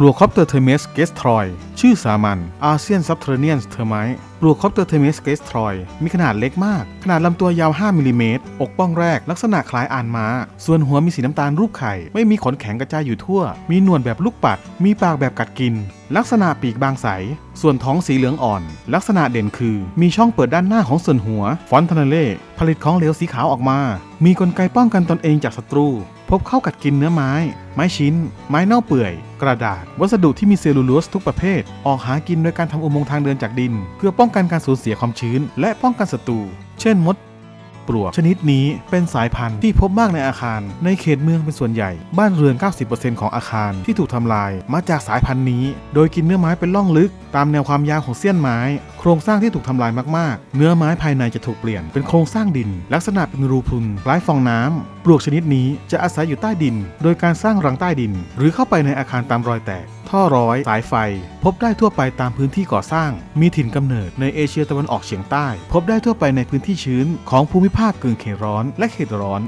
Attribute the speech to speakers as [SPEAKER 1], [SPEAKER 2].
[SPEAKER 1] ปลวคอปเตอร์เทเมสเกสทรอย ชื่อสามัญอาเซียนซับเทเนียนเทอร์ไม ปลวกคอปเตอร์เทเมสเกสทรอยมีขนาดเล็กมาก ขนาดลำตัวยาว 5มิลลิเมตรอกป้องแรกลักษณะคล้ายอ่านม้า ส่วนหัวมีสีน้ำตาลรูปไข่ ไม่มีขนแข็งกระจายอยู่ทั่ว มีหนวดแบบลูกปัด มีปากแบบกัดกิน ลักษณะปีกบางใส ส่วนท้องสีเหลืองอ่อน ลักษณะเด่นคือ มีช่องเปิดด้านหน้าของส่วนหัว ฟอนทนาเล่ผลิตของเหลวสีขาวออกมา มีกลไกป้องกันตนเองจากศัตรู พบเข้ากัดกินเนื้อไม้ ไม้ชิ้น ไม้เน่าเปื่อย กระดาษ วัสดุที่มีเซลลูโลสทุกประเภท ออกหากินโดยการทำอุโมงค์ทางเดินจากดิน เพื่อป้ององกันการสูญเสียความชื้น และป้องกันศัตรู เช่นมดปลวกชนิดนี้เป็นสายพันธุ์ที่พบมากในอาคาร ในเขตเมืองเป็นส่วนใหญ่ บ้านเรือน 90%ของอาคารที่ถูกทำลายมาจากสายพันธุ์นี้ โดยกินเนื้อไม้เป็นล่องลึก ตามแนวความยาวของเสี้ยนไม้ โครงสร้างที่ถูกทำลายมากๆ เนื้อไม้ภายในจะถูกเปลี่ยนเป็นโครงสร้างดิน ลักษณะเป็นรูพุนคล้ายฟองน้ำปลวกชนิดนี้จะอาศัยอยู่ใต้ดิน โดยการสร้างรังใต้ดิน หรือเข้าไปในอาคารตามรอยแตก ท่อร้อย สายไฟ พบได้ทั่วไปตามพื้นที่ก่อสร้าง มีถิ่นกำเนิดในเอเชียตะวันออกเฉียงใต้ พบได้ทั่วไปในพื้นที่ชื้นของภูมิภาคกึ่งเขตร้อนและเขตร้อน